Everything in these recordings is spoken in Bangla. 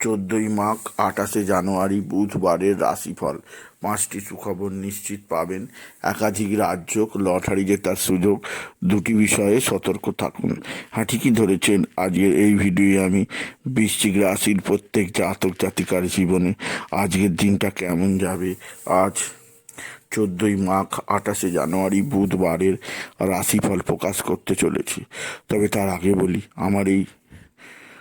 চোদ্দই মাঘ আঠাশে জানুয়ারি, বুধবারের রাশিফল। পাঁচটি সুখবর নিশ্চিত পাবেন। একাধিক রাজ্য লটারি জেতার সুযোগ। দুটি বিষয়ে সতর্ক থাকুন। হ্যাঁ ঠিকই ধরেছেন। আজকের এই ভিডিওয়ে আমি বৃশ্চিক রাশির প্রত্যেক জাতক জাতিকার জীবনে আজকের দিনটা কেমন যাবে? আজ চোদ্দোই মাঘ আঠাশে জানুয়ারি, বুধবারের রাশিফল প্রকাশ করতে চলেছি। তবে তার আগে বলি, আমার এই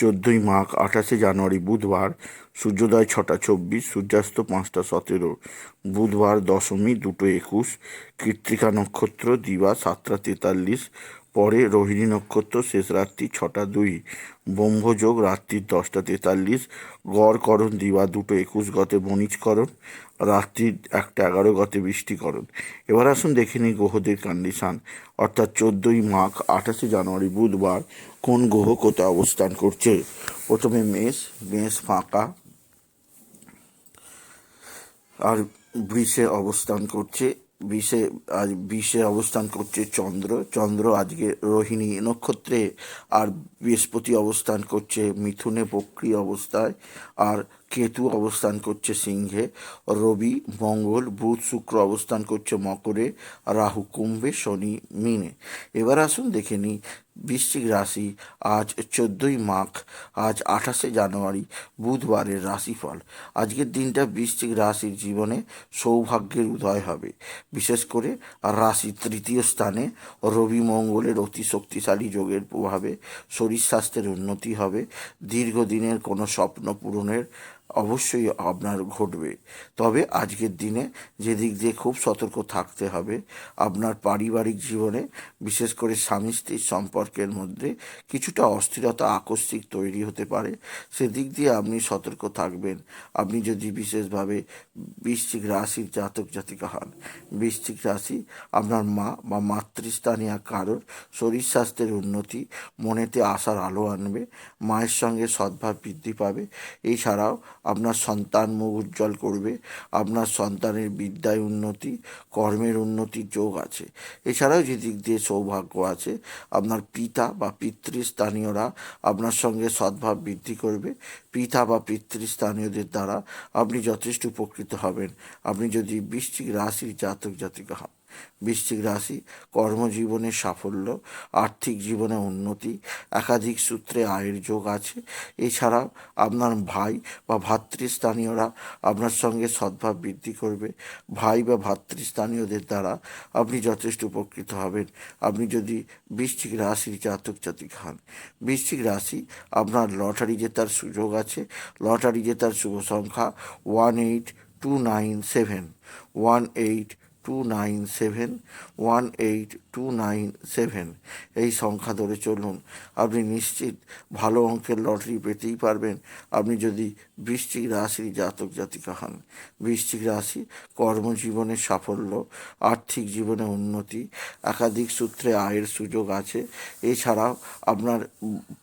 চোদ্দোই মাঘ, আঠাশে জানুয়ারি বুধবার, সূর্যোদয় ছটা চব্বিশ, সূর্যাস্ত পাঁচটা সতেরো। বুধবার দশমী, দুটো একুশ। কৃত্তিকা নক্ষত্র, দিবা সাতটা তেতাল্লিশ। পরে রোহিণী নক্ষত্র শেষ রাত্রি ছটা দুই, ব্রহ্মযোগ রাত্রির দশটা তেতাল্লিশ, গড়করণ দিবা দুটো একুশ গতে বণিজকরণ, রাত্রি একটা এগারো গতে বৃষ্টিকরণ। এবার আসুন দেখে নিই গ্রহদের কন্ডিশান অর্থাৎ চোদ্দোই মাঘ, আঠাশে জানুয়ারি, বুধবার কোন গ্রহ কোথায় অবস্থান করছে? প্রথমে মেষ মেষ ফাঁকা। আর বৃষে অবস্থান করছে বিশে আজ বিশে অবস্থান করছে চন্দ্র। চন্দ্র আজকে রোহিণী নক্ষত্রে আর বৃহস্পতি অবস্থান করছে মিথুনে বক্রি অবস্থায়। আর কেতু অবস্থান করছে সিংহে, রবি, মঙ্গল, বুধ, শুক্র অবস্থান করছে মকরে, রাহু, কুম্ভে, শনি, মিনে। এবার আসুন দেখে নিই, বৃশ্চিক রাশি আজ চোদ্দোই মাঘ, আজ আঠাশে জানুয়ারি, বুধবারের রাশিফল। আজকের দিনটা বৃশ্চিক রাশির জীবনে সৌভাগ্যের উদয় হবে। বিশেষ করে রাশি তৃতীয় স্থানে রবি মঙ্গলের অতি শক্তিশালী যোগের প্রভাবে শরীর স্বাস্থ্যের উন্নতি হবে। দীর্ঘদিনের কোনো স্বপ্ন পূরণের অবশ্যই আপনার ঘটবে। তবে আজকের দিনে যে দিক দিয়ে খুব সতর্ক থাকতে হবে, আপনার পারিবারিক জীবনে, বিশেষ করে স্বামী স্ত্রীর সম্পর্কের মধ্যে কিছুটা অস্থিরতা আকস্মিক তৈরি হতে পারে। সেদিক দিয়ে আপনি সতর্ক থাকবেন। আপনি যদি বিশেষভাবে বৃশ্চিক রাশির জাতক জাতিকা হন, বৃশ্চিক রাশি আপনার মা বা মাতৃস্থানীয় কারোর শরীর স্বাস্থ্যের উন্নতি, মনেতে আশার আলো আনবে, মায়ের সঙ্গে সদ্ভাব বৃদ্ধি পাবে। এছাড়াও আপনার সন্তান মুখ উজ্জ্বল করবে, আপনার সন্তানের বিদ্যায় উন্নতি, কর্মের উন্নতির যোগ আছে। এছাড়াও যে দিক দিয়ে সৌভাগ্য আছে, আপনার পিতা বা পিতৃস্থানীয়রা আপনার সঙ্গে সদ্ভাব বৃদ্ধি করবে। পিতা বা পিতৃস্থানীয়দের দ্বারা আপনি যথেষ্ট উপকৃত হবেন। আপনি যদি বৃশ্চিক রাশির জাতক জাতিকা হন। বৃশ্চিক রাশি, কর্মজীবনে সাফল্য, আর্থিক জীবনে উন্নতি, একাধিক সূত্রে আয়ের যোগ আছে। এছাড়াও আপনার ভাই বা ভাতৃস্থানীয়রা আপনার সঙ্গে সদ্ভাব বৃদ্ধি করবে। ভাই বা ভাতৃস্থানীয়দের দ্বারা আপনি যথেষ্ট উপকৃত হবেন। আপনি যদি বৃশ্চিক রাশির জাতক জাতিক হন। বৃশ্চিক রাশি, আপনার লটারি জেতার সুযোগ আছে। লটারি জেতার শুভ সংখ্যা one eight two nine seven. One eight two nine seven one eight two nine seven এই সংখ্যা ধরে চলুন। আপনি নিশ্চিত ভালো অঙ্কের লটারি পেতেই পারবেন। আপনি যদি বৃশ্চিক রাশির জাতক জাতিকা হন। বৃশ্চিক রাশি কর্মজীবনে সাফল্য, আর্থিক জীবনে উন্নতি, একাধিক সূত্রে আয়ের সুযোগ আছে। এছাড়াও আপনার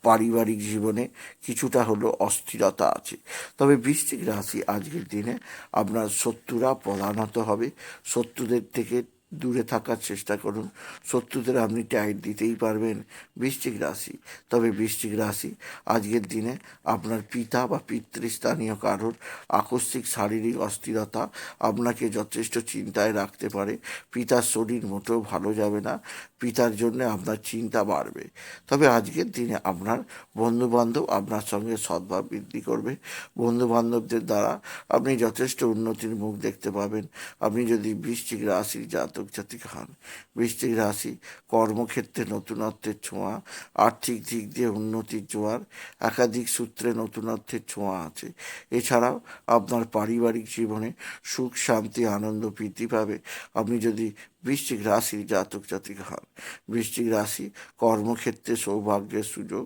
পারিবারিক জীবনে কিছুটা হলো অস্থিরতা আছে। তবে বৃশ্চিক রাশি আজকের দিনে আপনার শত্রুরা প্রধানত হবে। শত্রুদের থেকে দূরে থাকার চেষ্টা করুন। শত্রুদের আপনি টাইট দিতেই পারবেন বৃশ্চিক রাশি। তবে বৃশ্চিক রাশি আজকের দিনে আপনার পিতা বা পিতৃস্থানীয় কারোর আকস্মিক শারীরিক অস্থিরতা আপনাকে যথেষ্ট চিন্তায় রাখতে পারে। পিতার শরীর মোটেও ভালো যাবে না। পিতার জন্য আপনার চিন্তা বাড়বে। তবে আজকের দিনে আপনার বন্ধুবান্ধব আপনার সঙ্গে সদ্ভাব বৃদ্ধি করবে। বন্ধুবান্ধবদের দ্বারা আপনি যথেষ্ট উন্নতির মুখ দেখতে পাবেন। আপনি যদি বৃশ্চিক রাশির জাতক জাতক জাতিকা বৃশ্চিক রাশি, কর্মক্ষেত্রে নতুনত্বের ছোঁয়া, আর্থিক দিক দিয়ে উন্নতির জোয়ার, একাধিক সূত্রে নতুনত্বের ছোঁয়া আছে। এছাড়াও আপনার পারিবারিক জীবনে সুখ, শান্তি, আনন্দ বৃদ্ধি পাবে। আপনি যদি বৃশ্চিক রাশির জাতক জাতিকা হন বৃশ্চিক রাশি কর্মক্ষেত্রে সৌভাগ্যের সুযোগ,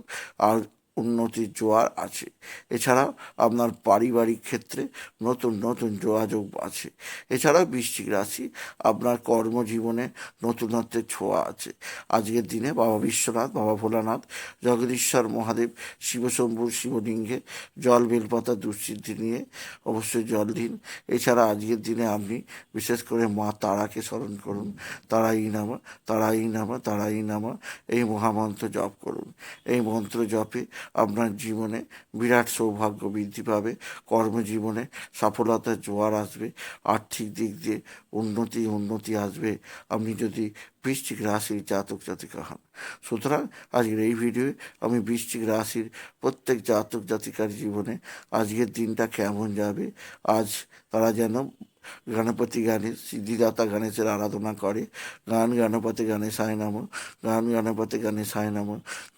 আর উন্নতির জোয়ার আছে। এছাড়াও আপনার পারিবারিক ক্ষেত্রে নতুন নতুন যোগাযোগ আছে। এছাড়াও বৃশ্চিক রাশি, আপনার কর্মজীবনে নতুনত্বের ছোঁয়া আছে। আজকের দিনে বাবা বিশ্বনাথ, বাবা ভোলানাথ, জগদীশ্বর মহাদেব শিবশম্ভুর শিবলিঙ্গে জল, বেলপাতা দুঃসিদ্ধি নিয়ে অবশ্যই জল দিন। এছাড়া আজকের দিনে আপনি বিশেষ করে মা তারাকে স্মরণ করুন। তারাই নামা তারাই নামা তারাই নামা। এই মহামন্ত্র জপ করুন। এই মন্ত্র জপে আপনার জীবনে বিরাট সৌভাগ্য বৃদ্ধি পাবে। কর্মজীবনে সফলতার জোয়ার আসবে। আর্থিক দিক দিয়ে উন্নতি উন্নতি আসবে। আপনি যদি বৃশ্চিক রাশির জাতক, জাতিকা হন। সুতরাং আজকের এই ভিডিওয়ে আমি বৃশ্চিক রাশির প্রত্যেক জাতক, জাতিকার জীবনে আজকের দিনটা কেমন যাবে, আজ তারা যেন গণপতি গণেশ সিদ্ধিদাতা গণেশের আরাধনা করে। গান গণপতি গণেশায় নাম, গান গণপতি গণেশায় নাম,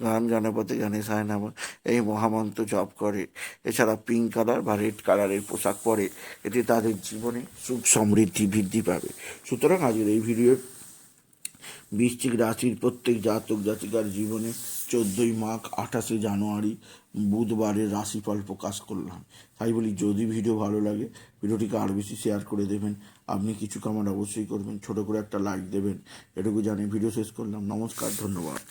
গান গণপতি গণেশায় নাম, এই মহামন্ত্র জপ করে। এছাড়া পিঙ্ক কালার বা রেড কালারের পোশাক পরে এতে তাদের জীবনে সুখ সমৃদ্ধি বৃদ্ধি পাবে। সুতরাং আজকের এই ভিডিও বৃশ্চিক রাশির প্রত্যেক জাতক জাতিকার জীবনে চোদ্দোই মাঘ আঠাশে জানুয়ারি বুধবারের রাশিফল প্রকাশ করলাম। তাই বলি, যদি ভিডিও ভালো লাগে, ভিডিওটিকে আরও বেশি শেয়ার করে দেবেন। আপনি কিছু কামার অবশ্যই করবেন, ছোট করে একটা লাইক দেবেন। এটুকু জানিয়ে ভিডিও শেষ করলাম। নমস্কার, ধন্যবাদ।